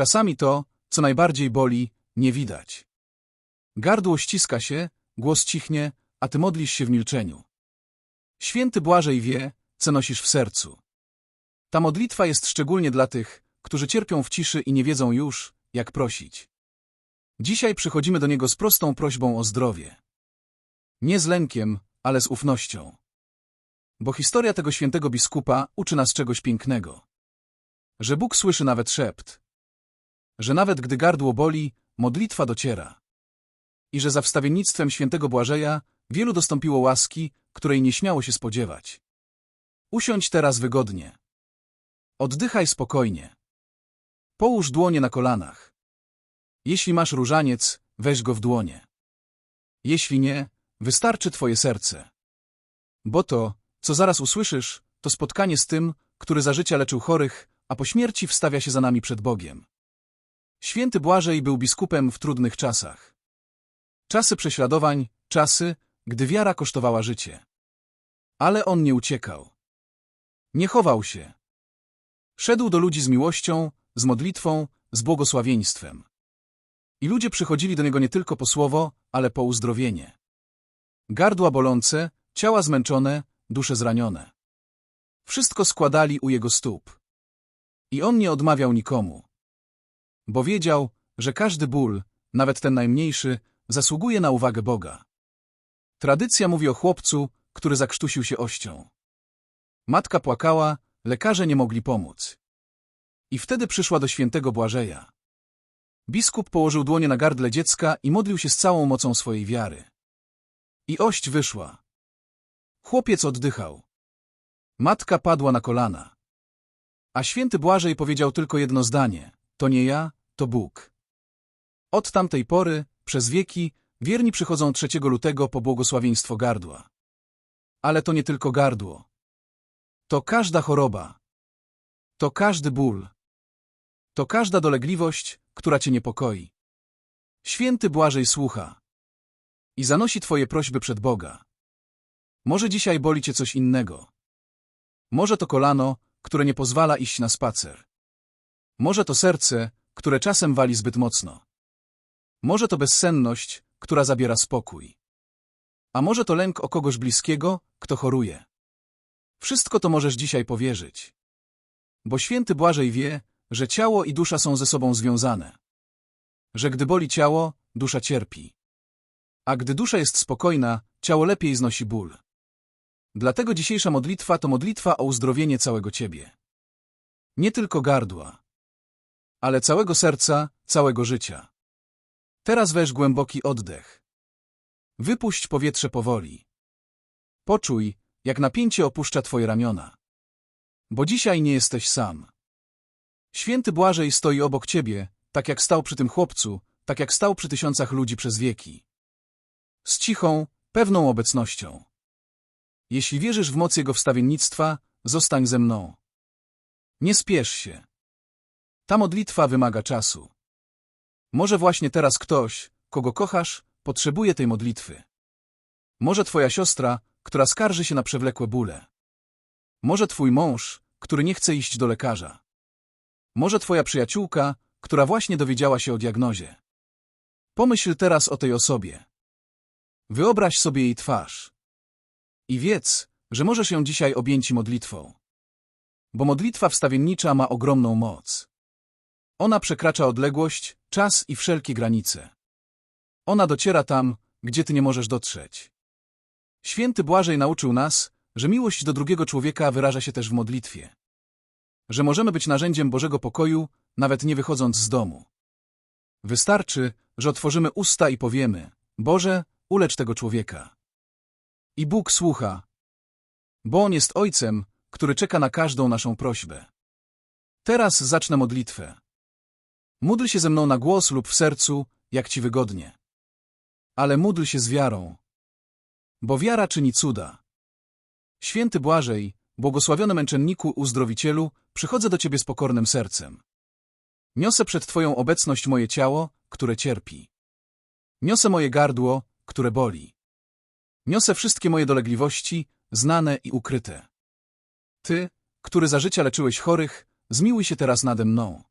Czasami to, co najbardziej boli, nie widać. Gardło ściska się, głos cichnie, a ty modlisz się w milczeniu. Święty Błażej wie, co nosisz w sercu. Ta modlitwa jest szczególnie dla tych, którzy cierpią w ciszy i nie wiedzą już, jak prosić. Dzisiaj przychodzimy do Niego z prostą prośbą o zdrowie. Nie z lękiem, ale z ufnością. Bo historia tego świętego biskupa uczy nas czegoś pięknego. Że Bóg słyszy nawet szept. Że nawet gdy gardło boli, modlitwa dociera. I że za wstawiennictwem świętego Błażeja wielu dostąpiło łaski, której nie śmiało się spodziewać. Usiądź teraz wygodnie. Oddychaj spokojnie. Połóż dłonie na kolanach. Jeśli masz różaniec, weź go w dłonie. Jeśli nie, wystarczy twoje serce. Bo to, co zaraz usłyszysz, to spotkanie z tym, który za życia leczył chorych, a po śmierci wstawia się za nami przed Bogiem. Święty Błażej był biskupem w trudnych czasach. Czasy prześladowań, czasy, gdy wiara kosztowała życie. Ale on nie uciekał. Nie chował się. Szedł do ludzi z miłością, z modlitwą, z błogosławieństwem. I ludzie przychodzili do niego nie tylko po słowo, ale po uzdrowienie. Gardła bolące, ciała zmęczone, dusze zranione. Wszystko składali u jego stóp. I on nie odmawiał nikomu. Bo wiedział, że każdy ból, nawet ten najmniejszy, zasługuje na uwagę Boga. Tradycja mówi o chłopcu, który zakrztusił się ością. Matka płakała, lekarze nie mogli pomóc. I wtedy przyszła do świętego Błażeja. Biskup położył dłonie na gardle dziecka i modlił się z całą mocą swojej wiary. I ość wyszła. Chłopiec oddychał. Matka padła na kolana. A święty Błażej powiedział tylko jedno zdanie. To nie ja, to Bóg. Od tamtej pory, przez wieki, wierni przychodzą 3 lutego po błogosławieństwo gardła. Ale to nie tylko gardło. To każda choroba. To każdy ból. To każda dolegliwość, która cię niepokoi. Święty Błażej słucha i zanosi twoje prośby przed Boga. Może dzisiaj boli cię coś innego. Może to kolano, które nie pozwala iść na spacer. Może to serce, które czasem wali zbyt mocno. Może to bezsenność, która zabiera spokój. A może to lęk o kogoś bliskiego, kto choruje. Wszystko to możesz dzisiaj powierzyć. Bo święty Błażej wie, że ciało i dusza są ze sobą związane. Że gdy boli ciało, dusza cierpi. A gdy dusza jest spokojna, ciało lepiej znosi ból. Dlatego dzisiejsza modlitwa to modlitwa o uzdrowienie całego ciebie. Nie tylko gardła, ale całego serca, całego życia. Teraz weź głęboki oddech. Wypuść powietrze powoli. Poczuj, jak napięcie opuszcza twoje ramiona. Bo dzisiaj nie jesteś sam. Święty Błażej stoi obok ciebie, tak jak stał przy tym chłopcu, tak jak stał przy tysiącach ludzi przez wieki. Z cichą, pewną obecnością. Jeśli wierzysz w moc Jego wstawiennictwa, zostań ze mną. Nie spiesz się. Ta modlitwa wymaga czasu. Może właśnie teraz ktoś, kogo kochasz, potrzebuje tej modlitwy. Może twoja siostra, która skarży się na przewlekłe bóle. Może twój mąż, który nie chce iść do lekarza. Może twoja przyjaciółka, która właśnie dowiedziała się o diagnozie. Pomyśl teraz o tej osobie. Wyobraź sobie jej twarz. I wiedz, że możesz ją dzisiaj objęci modlitwą. Bo modlitwa wstawiennicza ma ogromną moc. Ona przekracza odległość, czas i wszelkie granice. Ona dociera tam, gdzie ty nie możesz dotrzeć. Święty Błażej nauczył nas, że miłość do drugiego człowieka wyraża się też w modlitwie. Że możemy być narzędziem Bożego pokoju, nawet nie wychodząc z domu. Wystarczy, że otworzymy usta i powiemy, Boże, ulecz tego człowieka. I Bóg słucha, bo On jest Ojcem, który czeka na każdą naszą prośbę. Teraz zacznę modlitwę. Módl się ze mną na głos lub w sercu, jak ci wygodnie. Ale módl się z wiarą. Bo wiara czyni cuda. Święty Błażej, błogosławiony męczenniku uzdrowicielu, przychodzę do Ciebie z pokornym sercem. Niosę przed Twoją obecność moje ciało, które cierpi. Niosę moje gardło, które boli. Niosę wszystkie moje dolegliwości, znane i ukryte. Ty, który za życia leczyłeś chorych, zmiłuj się teraz nade mną.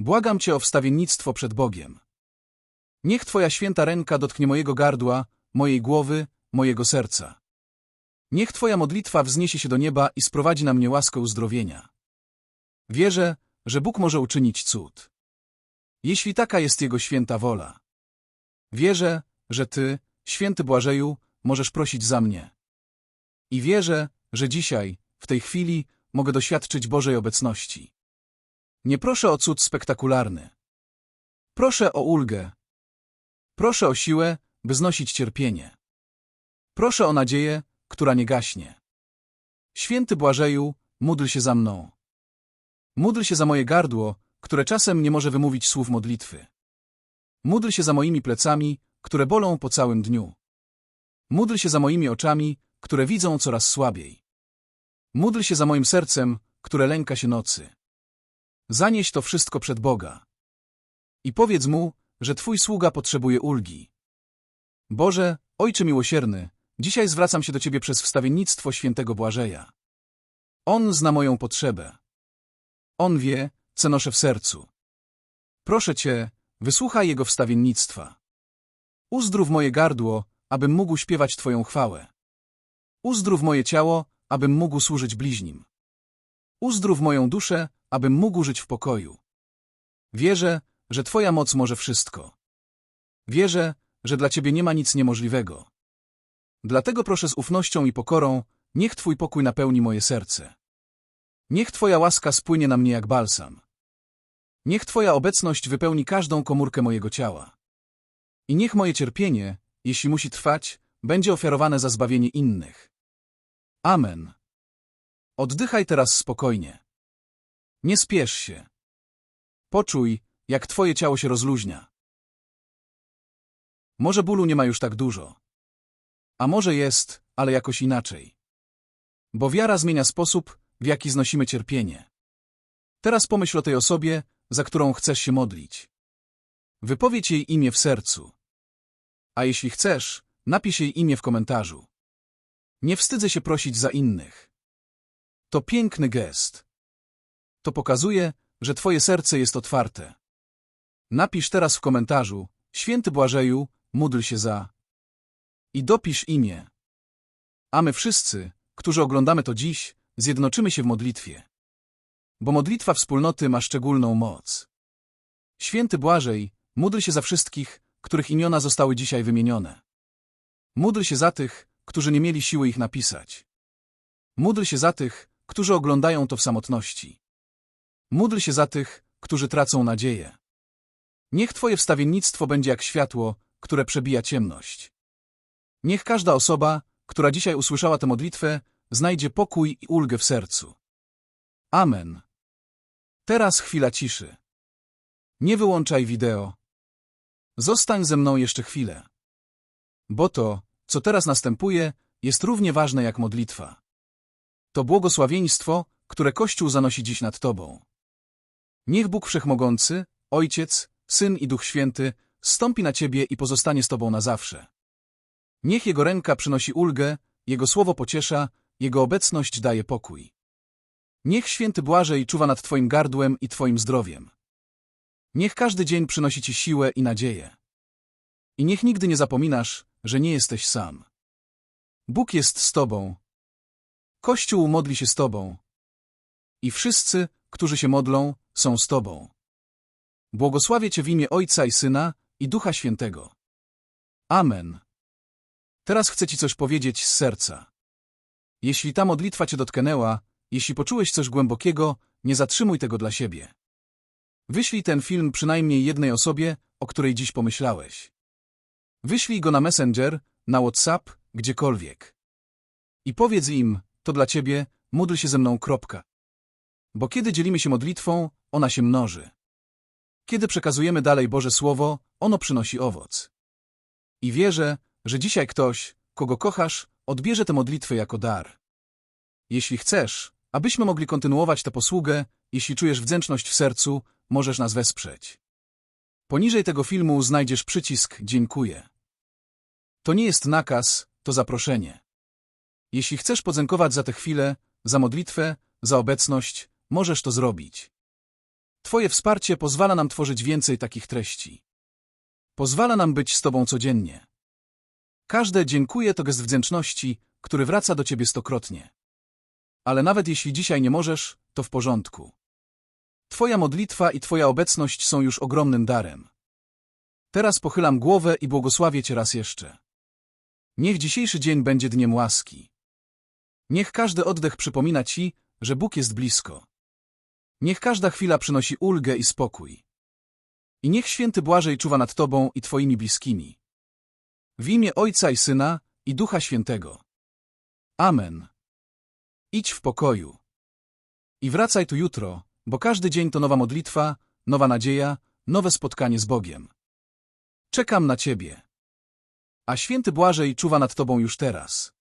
Błagam Cię o wstawiennictwo przed Bogiem. Niech Twoja święta ręka dotknie mojego gardła, mojej głowy, mojego serca. Niech Twoja modlitwa wzniesie się do nieba i sprowadzi na mnie łaskę uzdrowienia. Wierzę, że Bóg może uczynić cud. Jeśli taka jest Jego święta wola. Wierzę, że Ty, święty Błażeju, możesz prosić za mnie. I wierzę, że dzisiaj, w tej chwili, mogę doświadczyć Bożej obecności. Nie proszę o cud spektakularny. Proszę o ulgę. Proszę o siłę, by znosić cierpienie. Proszę o nadzieję, która nie gaśnie. Święty Błażeju, módl się za mną. Módl się za moje gardło, które czasem nie może wymówić słów modlitwy. Módl się za moimi plecami, które bolą po całym dniu. Módl się za moimi oczami, które widzą coraz słabiej. Módl się za moim sercem, które lęka się nocy. Zanieś to wszystko przed Boga. I powiedz Mu, że Twój sługa potrzebuje ulgi. Boże, Ojcze miłosierny, dzisiaj zwracam się do Ciebie przez wstawiennictwo świętego Błażeja. On zna moją potrzebę. On wie, co noszę w sercu. Proszę Cię, wysłuchaj Jego wstawiennictwa. Uzdrów moje gardło, abym mógł śpiewać Twoją chwałę. Uzdrów moje ciało, abym mógł służyć bliźnim. Uzdrów moją duszę, abym mógł żyć w pokoju. Wierzę, że Twoja moc może wszystko. Wierzę, że dla Ciebie nie ma nic niemożliwego. Dlatego proszę z ufnością i pokorą, niech Twój pokój napełni moje serce. Niech Twoja łaska spłynie na mnie jak balsam. Niech Twoja obecność wypełni każdą komórkę mojego ciała. I niech moje cierpienie, jeśli musi trwać, będzie ofiarowane za zbawienie innych. Amen. Oddychaj teraz spokojnie. Nie spiesz się. Poczuj, jak twoje ciało się rozluźnia. Może bólu nie ma już tak dużo. A może jest, ale jakoś inaczej. Bo wiara zmienia sposób, w jaki znosimy cierpienie. Teraz pomyśl o tej osobie, za którą chcesz się modlić. Wypowiedz jej imię w sercu. A jeśli chcesz, napisz jej imię w komentarzu. Nie wstydzę się prosić za innych. To piękny gest. To pokazuje, że twoje serce jest otwarte. Napisz teraz w komentarzu, święty Błażeju, módl się za. I dopisz imię. A my wszyscy, którzy oglądamy to dziś, zjednoczymy się w modlitwie. Bo modlitwa wspólnoty ma szczególną moc. Święty Błażej, módl się za wszystkich, których imiona zostały dzisiaj wymienione. Módl się za tych, którzy nie mieli siły ich napisać. Módl się za tych, którzy oglądają to w samotności. Módl się za tych, którzy tracą nadzieję. Niech Twoje wstawiennictwo będzie jak światło, które przebija ciemność. Niech każda osoba, która dzisiaj usłyszała tę modlitwę, znajdzie pokój i ulgę w sercu. Amen. Teraz chwila ciszy. Nie wyłączaj wideo. Zostań ze mną jeszcze chwilę. Bo to, co teraz następuje, jest równie ważne jak modlitwa. To błogosławieństwo, które Kościół zanosi dziś nad Tobą. Niech Bóg Wszechmogący, Ojciec, Syn i Duch Święty stąpi na Ciebie i pozostanie z Tobą na zawsze. Niech Jego ręka przynosi ulgę, Jego słowo pociesza, Jego obecność daje pokój. Niech Święty Błażej czuwa nad Twoim gardłem i Twoim zdrowiem. Niech każdy dzień przynosi Ci siłę i nadzieję. I niech nigdy nie zapominasz, że nie jesteś sam. Bóg jest z Tobą. Kościół modli się z Tobą. I wszyscy, którzy się modlą, są z Tobą. Błogosławię Cię w imię Ojca i Syna i Ducha Świętego. Amen. Teraz chcę Ci coś powiedzieć z serca. Jeśli ta modlitwa Cię dotknęła, jeśli poczułeś coś głębokiego, nie zatrzymuj tego dla siebie. Wyślij ten film przynajmniej jednej osobie, o której dziś pomyślałeś. Wyślij go na Messenger, na WhatsApp, gdziekolwiek. I powiedz im, to dla ciebie, módl się ze mną. Kropka. Bo kiedy dzielimy się modlitwą, ona się mnoży. Kiedy przekazujemy dalej Boże Słowo, ono przynosi owoc. I wierzę, że dzisiaj ktoś, kogo kochasz, odbierze tę modlitwę jako dar. Jeśli chcesz, abyśmy mogli kontynuować tę posługę, jeśli czujesz wdzięczność w sercu, możesz nas wesprzeć. Poniżej tego filmu znajdziesz przycisk Dziękuję. To nie jest nakaz, to zaproszenie. Jeśli chcesz podziękować za tę chwilę, za modlitwę, za obecność, możesz to zrobić. Twoje wsparcie pozwala nam tworzyć więcej takich treści. Pozwala nam być z Tobą codziennie. Każde dziękuję to gest wdzięczności, który wraca do Ciebie stokrotnie. Ale nawet jeśli dzisiaj nie możesz, to w porządku. Twoja modlitwa i Twoja obecność są już ogromnym darem. Teraz pochylam głowę i błogosławię Cię raz jeszcze. Niech dzisiejszy dzień będzie dniem łaski. Niech każdy oddech przypomina Ci, że Bóg jest blisko. Niech każda chwila przynosi ulgę i spokój. I niech święty Błażej czuwa nad Tobą i Twoimi bliskimi. W imię Ojca i Syna i Ducha Świętego. Amen. Idź w pokoju. I wracaj tu jutro, bo każdy dzień to nowa modlitwa, nowa nadzieja, nowe spotkanie z Bogiem. Czekam na Ciebie. A święty Błażej czuwa nad Tobą już teraz.